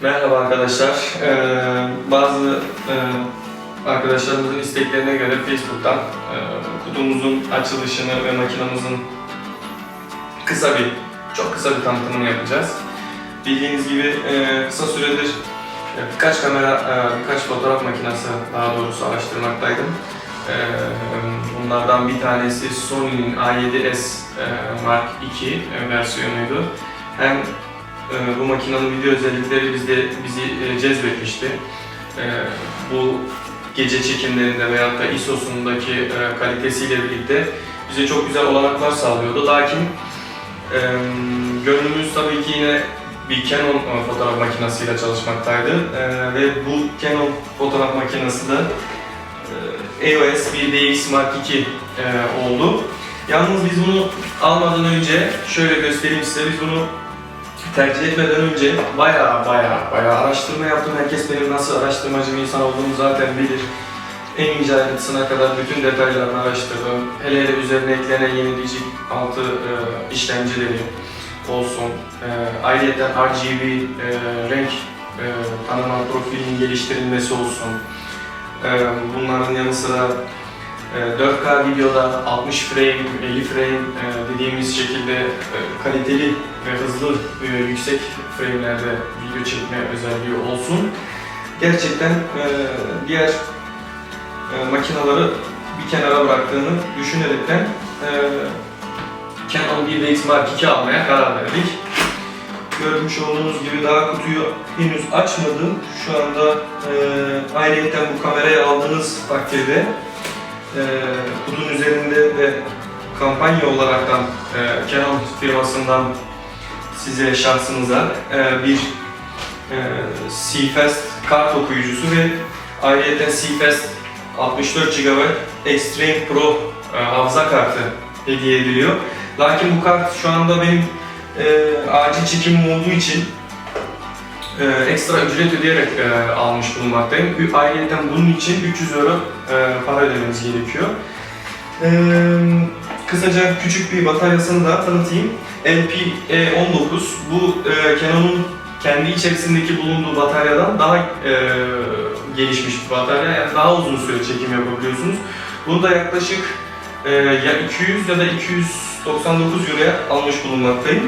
Merhaba arkadaşlar. Ee, bazı e, arkadaşlarımızın isteklerine göre Facebook'tan e, kutumuzun açılışını ve makinamızın kısa bir, çok kısa bir tanıtımını yapacağız. Bildiğiniz gibi e, kısa süredir e, birkaç kamera, e, birkaç fotoğraf makinesi daha doğrusu araştırmaktaydım. E, bunlardan bir tanesi Sony'nin A7S e, Mark II versiyonuydu. Hem ee, bu makinenin video özellikleri bizde bizi e, cezbetmişti. Ee, bu gece çekimlerinde veyahut da ISO'sundaki e, kalitesiyle birlikte bize çok güzel olanaklar sağlıyordu. Lakin e, gönlümüz tabii ki yine bir Canon e, fotoğraf makinesiyle çalışmaktaydı Ee, ve bu Canon fotoğraf makinesi de e, EOS 1DX Mark II e, oldu. Yalnız biz bunu almadan önce şöyle göstereyim size biz bunu tercih etmeden önce bayağı bayağı bayağı araştırma yaptım. Herkes benim nasıl araştırmacı bir insan olduğumu zaten bilir. En ince ayrıntısına kadar bütün detaylarını araştırdım. Hele hele üzerine eklenen yenileyici altı e, işlemcileri olsun. E, ayrıca RGB e, renk e, tanıma profilinin geliştirilmesi olsun. E, bunların yanı sıra 4K videoda 60 frame, 50 frame e, dediğimiz şekilde e, kaliteli ve hızlı, e, yüksek framelerde video çekme özelliği olsun. Gerçekten diğer makinaları bir kenara bıraktığını düşünerekten Canon 1DX Mark II almaya karar verdik. Görmüş olduğunuz gibi daha kutuyu henüz açmadım. Şu anda e, ayrıyeten bu kamerayı aldığınız takdirde e, kutunun üzerinde ve kampanya olaraktan e, Canon firmasından size şahsınıza e, bir e, CFast kart okuyucusu ve ayrıca CFast 64 GB Extreme Pro e, hafıza kartı hediye ediliyor. Lakin bu kart şu anda benim e, acil çekimim olduğu için e, ekstra ücret ödeyerek e, almış bulunmaktayım. Ayrıca bunun için 300 euro e, para ödememiz gerekiyor. E, kısaca küçük bir bataryasını da tanıtayım. LPE19 bu e, Canon'un kendi içerisindeki bulunduğu bataryadan daha e, gelişmiş bir batarya. Yani daha uzun süre çekim yapabiliyorsunuz. Bunu da yaklaşık e, ya 200 ya da 299 euroya almış bulunmaktayım.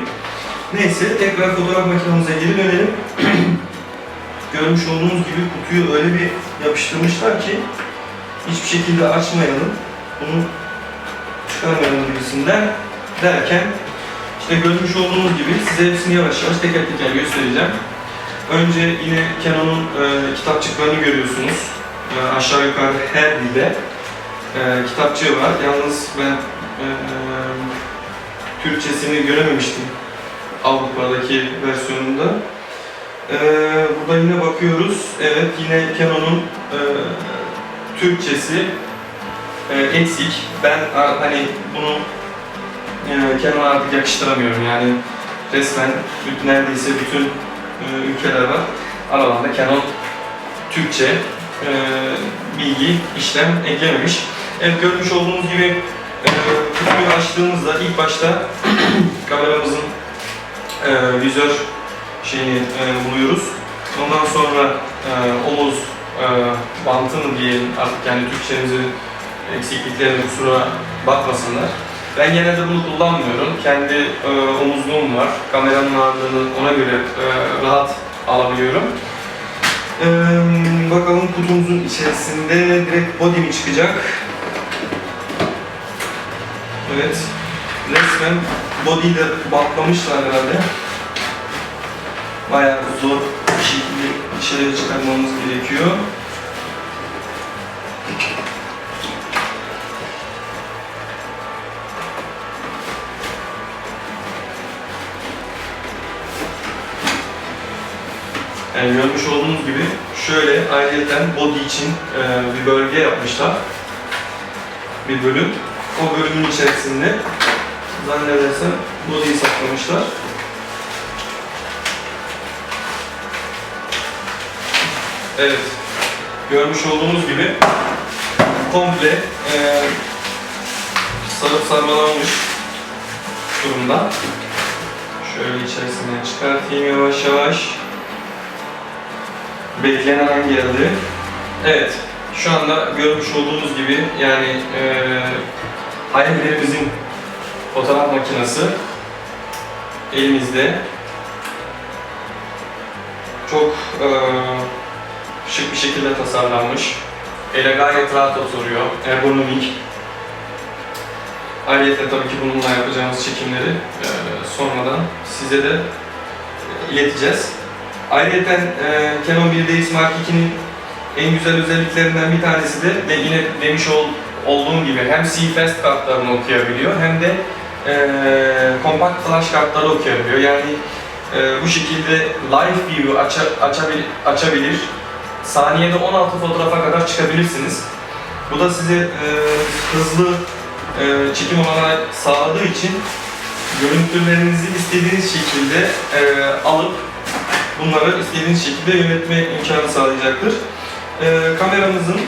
Neyse tekrar fotoğraf makinemize geri dönelim. Görmüş olduğunuz gibi kutuyu öyle bir yapıştırmışlar ki hiçbir şekilde açmayalım. Bunu çıkarmayalım gibisinden derken işte görmüş olduğunuz gibi size hepsini yavaş yavaş teker teker göstereceğim. Önce yine Canon'un e, kitapçıklarını görüyorsunuz. E, aşağı yukarı her dilde e, kitapçığı var. Yalnız ben e, Türkçesini görememiştim Avrupa'daki versiyonunda. E, burada yine bakıyoruz. Evet yine Canon'un e, Türkçesi e, eksik. Ben a- hani bunu e, Canon'a artık yakıştıramıyorum yani resmen neredeyse bütün e, ülkeler var. Aralarında Canon Türkçe e, bilgi işlem eklememiş. Evet görmüş olduğunuz gibi e, açtığımızda ilk başta kameramızın e, vizör şeyini e, buluyoruz. Ondan sonra e, omuz e, bantını diyelim artık yani Türkçemizin eksikliklerine kusura bakmasınlar. Ben genelde bunu kullanmıyorum. Kendi e, omuzluğum var. Kameranın ağırlığını ona göre e, rahat alabiliyorum. E, bakalım kutumuzun içerisinde direkt body mi çıkacak? Evet. Resmen body'yi de bantlamışlar herhalde. Bayağı zor bir şekilde içeri çıkarmamız gerekiyor. Yani görmüş olduğunuz gibi şöyle ayrıca body için e, bir bölge yapmışlar. Bir bölüm. O bölümün içerisinde zannedersem body'yi saklamışlar. Evet. Görmüş olduğunuz gibi komple e, sarıp sarmalanmış durumda. Şöyle içerisinden çıkartayım yavaş yavaş. beklenen an geldi. Evet, şu anda görmüş olduğunuz gibi yani eee hayallerimizin fotoğraf makinesi elimizde. Çok eee, şık bir şekilde tasarlanmış. Ele gayet rahat oturuyor, ergonomik. Ayrıca tabii ki bununla yapacağımız çekimleri eee, sonradan size de ileteceğiz. Ayrıca e, Canon 1DX Mark II'nin en güzel özelliklerinden bir tanesi de, de yine demiş ol, olduğum gibi hem C-Fast kartlarını okuyabiliyor hem de e, kompakt flash kartları okuyabiliyor. Yani e, bu şekilde live view'u aça, açabil, açabilir. Saniyede 16 fotoğrafa kadar çıkabilirsiniz. Bu da size e, hızlı e, çekim olanağı sağladığı için görüntülerinizi istediğiniz şekilde e, alıp bunları istediğiniz şekilde yönetme imkanı sağlayacaktır. E, kameramızın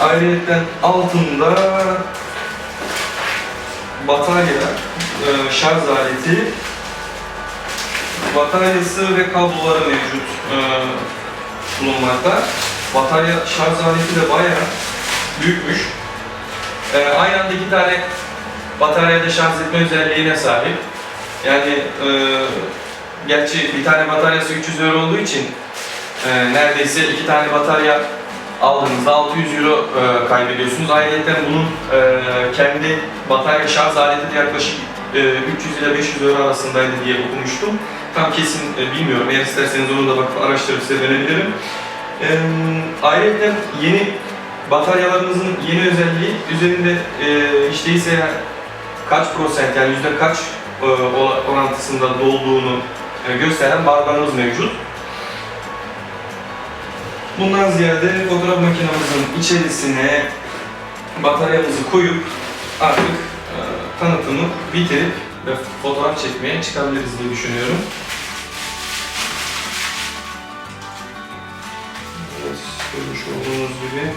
ayrıyetten altında batarya, e, şarj aleti, bataryası ve kabloları mevcut e, bulunmakta. Batarya şarj aleti de bayağı büyükmüş. E, aynı anda iki tane bataryada şarj etme özelliğine sahip. Yani e, gerçi bir tane bataryası 300 euro olduğu için e, neredeyse iki tane batarya aldığınızda 600 euro e, kaybediyorsunuz. Ayrıca bunun e, kendi batarya şarj aleti de yaklaşık e, 300 ile 500 euro arasındaydı diye okumuştum. Tam kesin e, bilmiyorum. Eğer isterseniz onu da bakıp araştırıp size verebilirim. E, ayrıca yeni bataryalarımızın yeni özelliği üzerinde e, hiç değilse kaç prosent yani yüzde kaç e, orantısında dolduğunu e, gösteren barlarımız mevcut. Bundan ziyade fotoğraf makinemizin içerisine bataryamızı koyup artık e, tanıtımı bitirip ve fotoğraf çekmeye çıkabiliriz diye düşünüyorum. Evet, görmüş olduğunuz gibi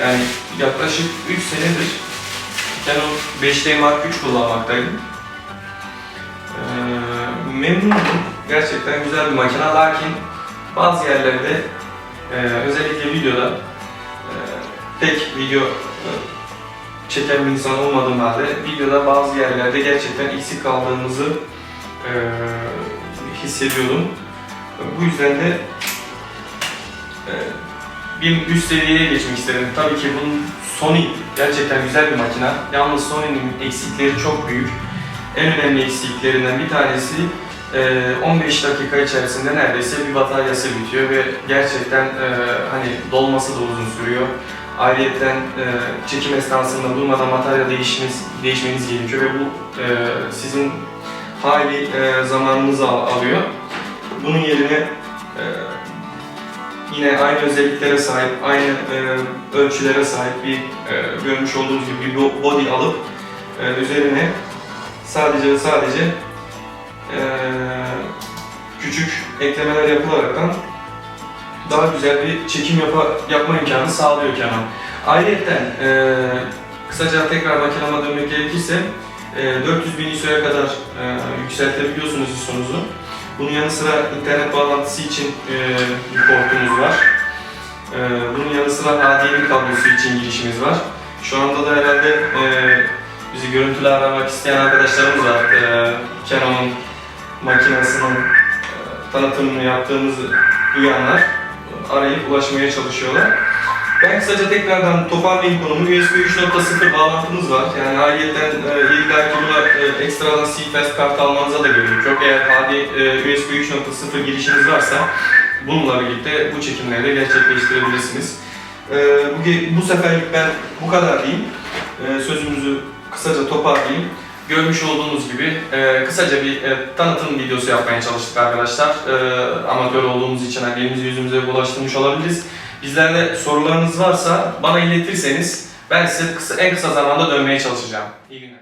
yani yaklaşık 3 senedir Canon 5D Mark III kullanmaktaydım. Ee, memnunum. Gerçekten güzel bir makine lakin bazı yerlerde e, özellikle videoda e, pek video e, çeken bir insan olmadığım halde videoda bazı yerlerde gerçekten eksik kaldığımızı e, hissediyordum. Bu yüzden de e, bir üst seviyeye geçmek istedim. Tabii ki bunun Sony gerçekten güzel bir makine. Yalnız Sony'nin eksikleri çok büyük. En önemli eksiklerinden bir tanesi e, 15 dakika içerisinde neredeyse bir bataryası bitiyor ve gerçekten e, hani dolması da uzun sürüyor. Ayrıca e, çekim esnasında durmadan batarya değişmeniz, değişmeniz gerekiyor ve bu e, sizin hali e, zamanınızı al- alıyor. Bunun yerine e, yine aynı özelliklere sahip, aynı e, ölçülere sahip bir e, görmüş olduğunuz gibi bir bo- body alıp e, üzerine sadece sadece e, küçük eklemeler yapılaraktan daha güzel bir çekim yapa, yapma imkanı sağlıyor Canon. Ayrıca e, kısaca tekrar makinama dönmek gerekirse e, 400 bin ISO'ya kadar e, yükseltebiliyorsunuz ISO'nuzu. Bunun yanı sıra internet bağlantısı için e, bir portumuz var. E, bunun yanı sıra HDMI kablosu için girişimiz var. Şu anda da herhalde e, bizi görüntülü aramak isteyen arkadaşlarımız var. E, Canon'un makinesinin e, tanıtımını yaptığımızı duyanlar arayıp ulaşmaya çalışıyorlar. Ben kısaca tekrardan toparlayayım konumu. USB 3.0 bağlantımız var. Yani ayrıyeten e, illa ki buna e, ekstradan C-Fast kart almanıza da gerek yok. Eğer HD e, USB 3.0 girişiniz varsa bununla birlikte bu çekimleri de gerçekleştirebilirsiniz. E, bu, bu seferlik ben bu kadar diyeyim. E, sözümüzü kısaca toparlayayım. Görmüş olduğunuz gibi e, kısaca bir e, tanıtım videosu yapmaya çalıştık arkadaşlar. E, amatör olduğumuz için hani elimizi yüzümüze bulaştırmış olabiliriz. Bizlerle sorularınız varsa bana iletirseniz ben size kısa, en kısa zamanda dönmeye çalışacağım. İyi günler.